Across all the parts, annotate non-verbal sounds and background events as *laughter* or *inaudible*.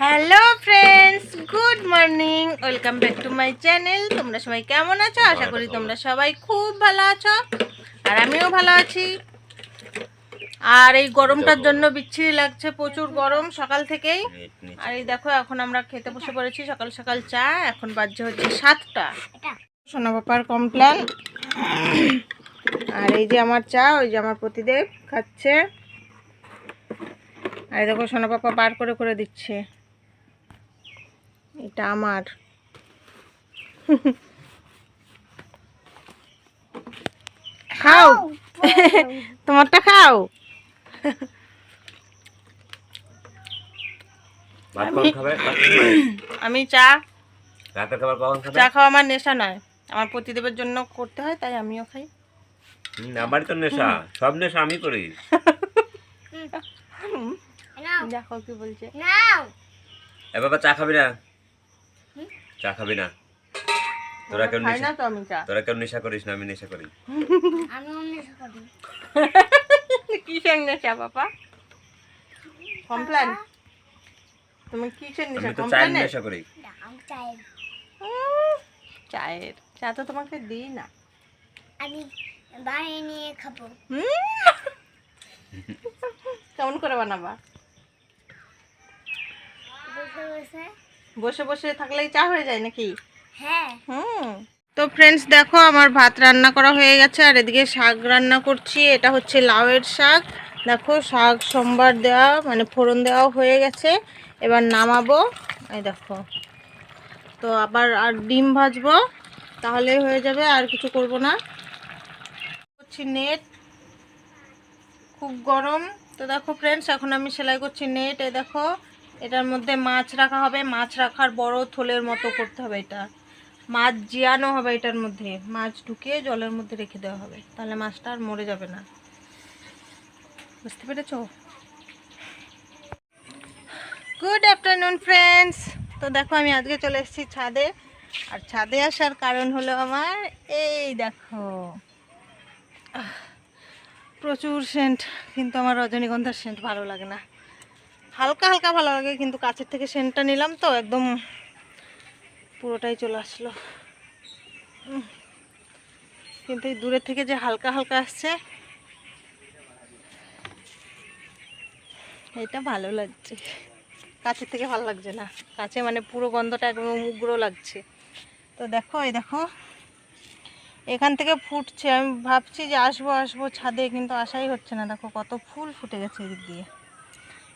Hello friends good morning welcome back to my channel তোমরা সবাই কেমন আছো? আশা করি তোমরা সবাই খুব ভালো আছো। আর আমিও ভালো আছি। আর এই গরমটার জন্য বিচ্ছিরি লাগছে প্রচুর গরম সকাল থেকেই। আর এই দেখো এখন আমরা খেতে বসে পড়েছি। সকাল সকাল চা এখন বাজছে হচ্ছে সাতটা। সোনা বাপার কমপ্লেন। আর এই যে আমার চা ওই যে আমার প্রতিদেব খাচ্ছে। আর এই দেখো সোনা পাপা বার করে করে দিচ্ছে। এটা আমার। খাও। তোমারটা খাও? আমি চা। রাতের খাবার কখন খাবে? চা খাওয়া আমার নেশা নয়। আমার প্রতিদেবের জন্য করতে হয় তাই আমিও খাই। আমার তো নেশা। সব নেশা আমি করি। দেখো কি বলছে। এ বাবা চা খাবি না? চা খাবি না? তোরা কেউ খাই না নেশা তো আমি চা। তোরা কেউ নেশা করিস না আমি নেশা করি। *laughs* কিসের নেশা বাবা? কমপ্লেন? তুমি কিসের নেশা? আমি তো চায়ের কমপ্লেন নেশা করি। চায়ের। চা তো তোমাকে দিই না। আমি বানিয়ে নিয়ে খাব। হুম। *laughs* কেমন করে বানাবা? বসে বসে বসে বসে থাকলেই চা হয়ে যায় নাকি? হ্যাঁ। হুম। তো ফ্রেন্ডস দেখো আমার ভাত রান্না করা হয়ে গেছে আর এদিকে শাক রান্না করছি। এটা হচ্ছে লাউয়ের শাক। দেখো শাক সোমবার দেওয়া মানে ফোড়ন দেওয়া হয়ে গেছে। এবার নামাবো। এই দেখো। তো আবার আর ডিম ভাজবো তাহলে হয়ে যাবে আর কিছু করব না। করছি নেট। খুব গরম। তো দেখো ফ্রেন্ডস এখন আমি সেলাই করছি নেট। এই দেখো এটার মধ্যে মাছ রাখা হবে, মাছ রাখার বড় থলের মতো করতে হবে এটা। মাছ জিয়ানো হবে এটার মধ্যে। মাছ ঢুকিয়ে জলের মধ্যে রেখে দেওয়া হবে। তাহলে মাছটা আর মরে যাবে না। বুঝতে পেরেছ? গুড আফটারনুন ফ্রেন্ডস তো দেখো, আমি আজকে চলে এসেছি ছাদে। আর ছাদে আসার কারণ হলো আমার এই দেখো। প্রচুর সেন্ট কিন্তু আমার রজনীগন্ধার সেন্ট ভালো লাগে না। হালকা হালকা ভালো লাগে, কিন্তু কাছের থেকে সেন্টটা নিলাম তো, একদম পুরোটাই চলে আসলো। কিন্তু এই দূরের থেকে যে হালকা হালকা আসছে, এটা ভালো লাগছে। কাছের থেকে ভালো লাগছে না। কাছে মানে পুরো গন্ধটা একদম উগ্র লাগছে। তো দেখো, এই দেখো, এখান থেকে ফুটছে। আমি ভাবছি যে আসব আসব ছাদে, কিন্তু আসাই হচ্ছে না। দেখো, কত ফুল ফুটে গেছে এদিক দিয়ে।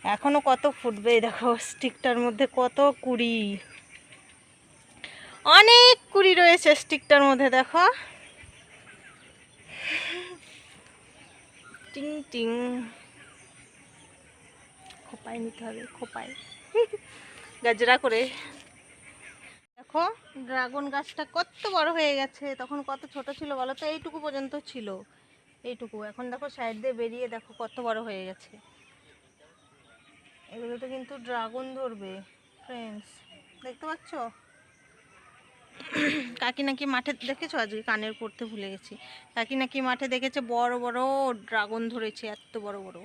এখনও কত ফুটবে? দেখো স্টিকটার মধ্যে কত কুড়ি। অনেক কুড়ি রয়েছে স্টিকটার মধ্যে, দেখো। টিং টিং। খোপায় নিতে হবে, খোপায়। গাজরা করে। দেখো, ড্রাগন গাছটা কত বড় হয়ে গেছে। তখন কত ছোট ছিল বলো তো? এইটুকু পর্যন্ত ছিল। এইটুকু। এখন দেখো সাইড দিয়ে বেরিয়ে দেখো কত বড় হয়ে গেছে। এগুলোতে কিন্তু ড্রাগন ধরবে ফ্রেন্ডস দেখতে পাচ্ছ? কাকি নাকি মাঠে, দেখেছ আজকে কানের পড়তে ভুলে গেছি। কাকি নাকি মাঠে দেখেছে বড় বড় ড্রাগন ধরেছে, এত বড় বড়।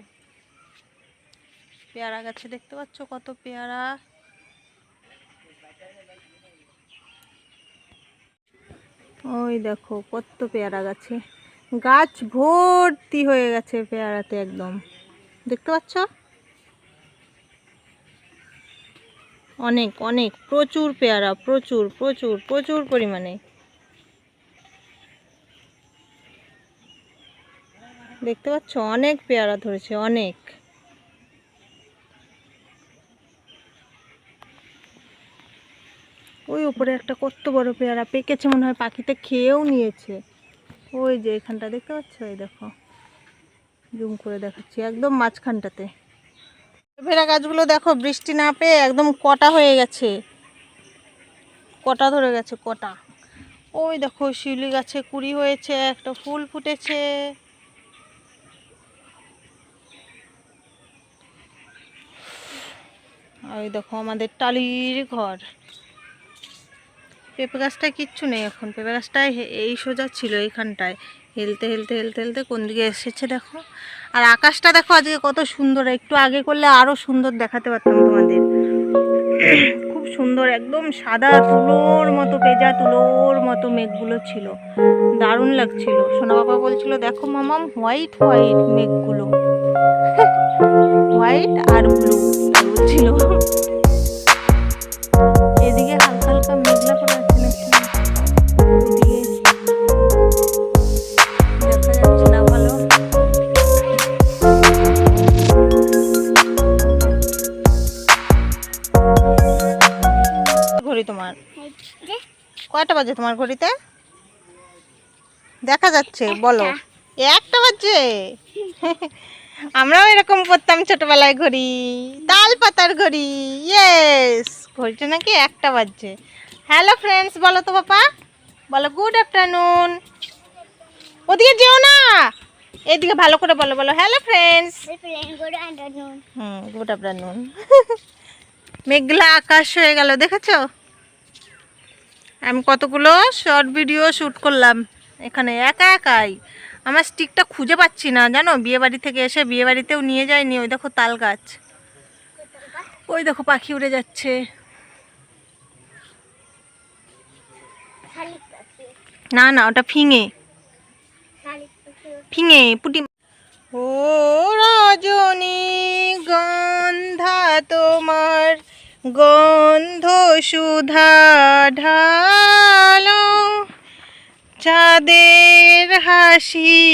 পেয়ারা গাছে দেখতে পাচ্ছ কত পেয়ারা? ওই দেখো কত পেয়ারা গাছে। গাছ ভর্তি হয়ে গেছে পেয়ারাতে একদম। দেখতে পাচ্ছ? অনেক অনেক, প্রচুর পেয়ারা, প্রচুর প্রচুর প্রচুর পরিমাণে। দেখতে পাচ্ছ? অনেক পেয়ারা ধরেছে, অনেক। ওই উপরে একটা কত বড় পেয়ারা পেকেছে মনে হয়, পাখিতে খেয়েও নিয়েছে। ওই যে এখানটা, দেখতে পাচ্ছ? এই দেখো। জুম করে দেখাচ্ছি, একদম মাঝখানটাতে। ভেড়া গাছগুলো দেখো, বৃষ্টি না পেয়ে একদম কটা হয়ে গেছে। কটা ধরে গেছে, কটা। ওই দেখো, শিউলি গাছে কুড়ি হয়েছে, একটা ফুল ফুটেছে। ওই দেখো আমাদের টালির ঘর। পেঁপে গাছটায় কিচ্ছু নেই এখন। পেঁপে গাছটায় এই সোজা ছিল এইখানটায়। হেলতে হেলতে হেলতে হেলতে কোন দিকে এসেছে দেখো? আর আকাশটা দেখো আজকে কত সুন্দর। একটু আগে করলে আরও সুন্দর দেখাতে পারতাম তোমাদের। *clears throat* খুব সুন্দর, একদম সাদা তুলোর মতো, পেজা তুলোর মতো মেঘগুলো ছিল। দারুণ লাগছিল। সোনা বাবা বলছিল, দেখো মামাম হোয়াইট হোয়াইট মেঘগুলো। *laughs* হোয়াইট আর ব্লু ছিল। তোমার? কয়টা বাজে তোমার ঘড়িতে? দেখা যাচ্ছে বলো। একটা বাজে? *laughs* আমরাও এরকম করতাম ছোটবেলায় ঘড়ি তাল পাতার ঘড়ি ইয়েস ঘড়িটা নাকি একটা বাজছে হ্যালো ফ্রেন্ডস বলো তো বাবা বলো গুড আফটারনুন ওদিকে যেও না! এদিকে ভালো করে বলো বলো। Hello friends hmm good afternoon *laughs* মেঘলা আকাশ হয়ে গেল দেখেছ? আমি কতগুলো শর্ট ভিডিও শ্যুট করলাম। এখানে একা একাই। আমার স্টিকটা খুঁজে পাচ্ছি না, জানো? বিয়ে বাড়ি থেকে এসে বিয়ে বাড়িতেও নিয়ে যায়নি। ওই দেখো তাল গাছ। ওই দেখো পাখি উড়ে যাচ্ছে। না না, ওটা ফিঙে। ফিঙে, পুটি ও রজনী গন্ধা তোমার। গন্ধ সুধা ঢালো, চাঁদের হাসি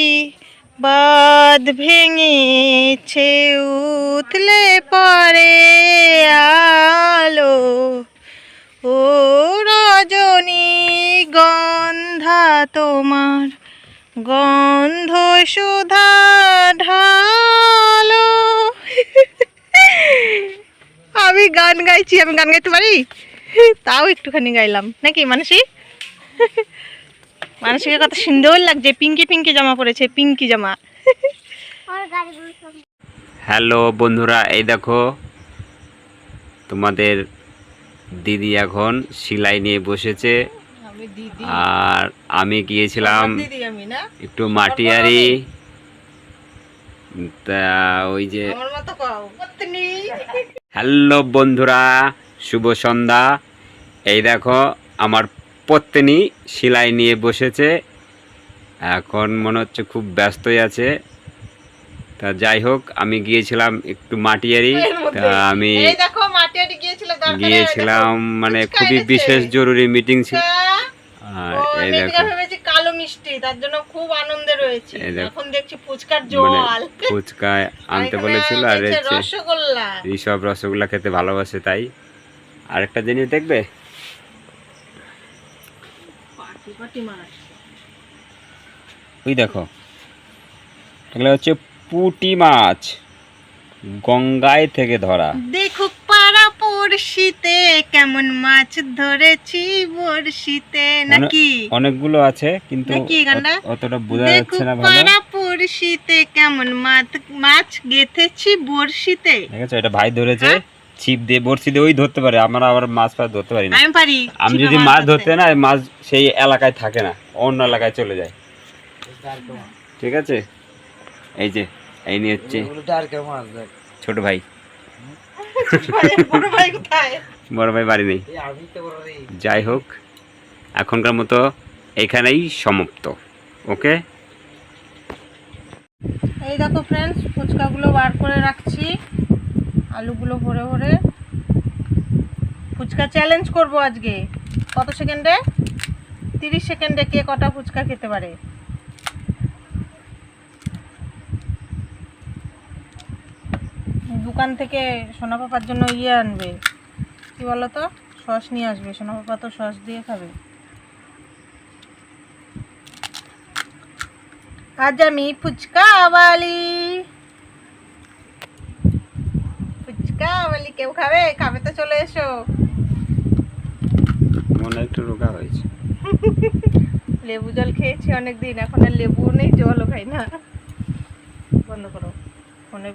বাদ ভেঙেছে, উতলে পরে আলো। ও রজনী গন্ধা তোমার গন্ধ সুধা ঢালো। গান গাইছি আমি গান গাইতে পারি? তাও একটুখানি গাইলাম। নাকি মানসি? মানসিকে কত সুন্দর লাগছে পিঙ্কি পিঙ্কি জামা পরেছে পিঙ্কি জামা। আর গাড়িগুলো সব হ্যালো বন্ধুরা এই দেখো তোমাদের দিদি এখন সেলাই নিয়ে বসেছে। আর আমি গিয়েছিলাম দিদি আমি না? একটু মাটিয়ারি। তা ওই যে হ্যালো বন্ধুরা শুভ সন্ধ্যা। এই দেখো আমার পত্নী সেলাই নিয়ে বসেছে। এখন মনে হচ্ছে খুব ব্যস্তই আছে। তা যাই হোক আমি গিয়েছিলাম একটু মাটিয়ারি। তা আমি গিয়েছিলাম মানে খুবই বিশেষ জরুরি মিটিং ছিল। আর এই দেখো। কালো মিষ্টি তার জন্য খুব আনন্দে রয়েছে। এখন দেখছি ফুচকার মানে জল ফুচকা আনতে বলেছিল আর রসগোল্লা। এইসব রসগোল্লা খেতে ভালোবাসে তাই। আরেকটা জিনিস দেখবে? পাটি পাটি মাছ ওই দেখো এগুলো হচ্ছে পুটি মাছ গঙ্গায় থেকে ধরা। দেখুক পড়শিতে কেমন মাছ ধরেছি বড়শিতে? নাকি? অনেকগুলো আছে কিন্তু? অতটা বোঝা যাচ্ছে না ভালো। পাড়া পড়শিতে কেমন মাছ মাছ গেথেছি বড়শিতে। ঠিক আছে এটা ভাই ধরেছে হ্যাঁ? ছিপ দিয়ে বড়শি দিয়ে ওই ধরতে পারে আমরা আবার মাছ ফাছ ধরতে পারি না। আমি পারি আমি যদি মাছ ধরতে। না মাছ সেই এলাকায় থাকে না অন্য এলাকায় চলে যায়। ঠিক আছে? এই যে এই নিয়ে হচ্ছে ছোট ভাই। বড় ভাই কোথায়? বড় ভাই বাড়ি নেই। যাই হোক এখনকার মতো এখানেই সমাপ্ত ওকে? এই দেখো ফ্রেন্ডস ফুচকাগুলো বার করে রাখছি আলুগুলো ভরে ভরে। ফুচকা চ্যালেঞ্জ করব আজকে। কত সেকেন্ডে তিরিশ সেকেন্ডে কে কটা ফুচকা খেতে পারে? দোকান থেকে সোনা পাপার জন্য ইয়ে আনবে। কি বলো তো সস নিয়ে আসবে। সোনা পাপা তো সস দিয়ে খাবে। আজ আমি ফুচকা বালি। ফুচকা বালি কেউ খাবে? খাবে তো চলে এসো। মনে একটু রোগা হয়েছে। *laughs* লেবু জল খেয়েছি অনেকদিন। এখন আর লেবু নেই জলও খাই না। বন্ধ করো। ফোনে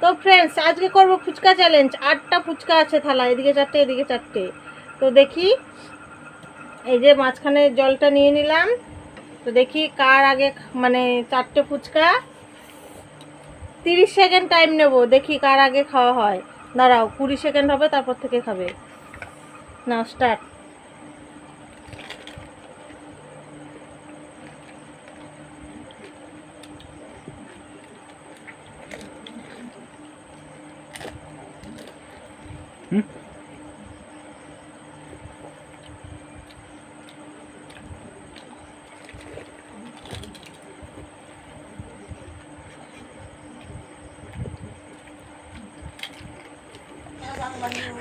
তো ফ্রেন্ডস আজকে করব ফুচকা চ্যালেঞ্জ আটটা ফুচকা আছে থালা এদিকে চারটে এদিকে চারটে। তো দেখি, এই যে মাঝখানে জলটা নিয়ে নিলাম। তো দেখি কার আগে মানে চারটে ফুচকা। তিরিশ সেকেন্ড টাইম নেব, দেখি কার আগে খাওয়া হয়। দাঁড়াও, কুড়ি সেকেন্ড হবে, তারপর থেকে খাবে। না স্টার্ট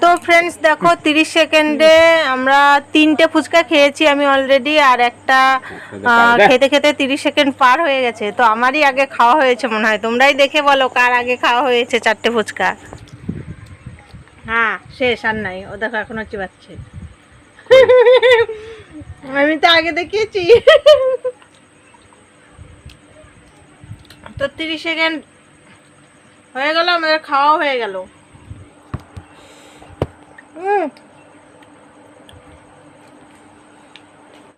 তো ফ্রেন্ডস দেখো তিরিশ সেকেন্ডে আমরা তিনটে ফুচকা খেয়েছি আমি অলরেডি আর একটা খেতে খেতে তিরিশ সেকেন্ড পার হয়ে গেছে। তো আমারই আগে খাওয়া হয়েছে মনে হয়। তোমরাই দেখে বলো কার আগে খাওয়া হয়েছে চারটে ফুচকা। হ্যাঁ শেষ আর নাই। ও দেখো এখনও চিবাচ্ছে। আমি তো আগে দেখিয়েছি। তো তিরিশ সেকেন্ড হয়ে গেল আমাদের খাওয়া হয়ে গেল। হুম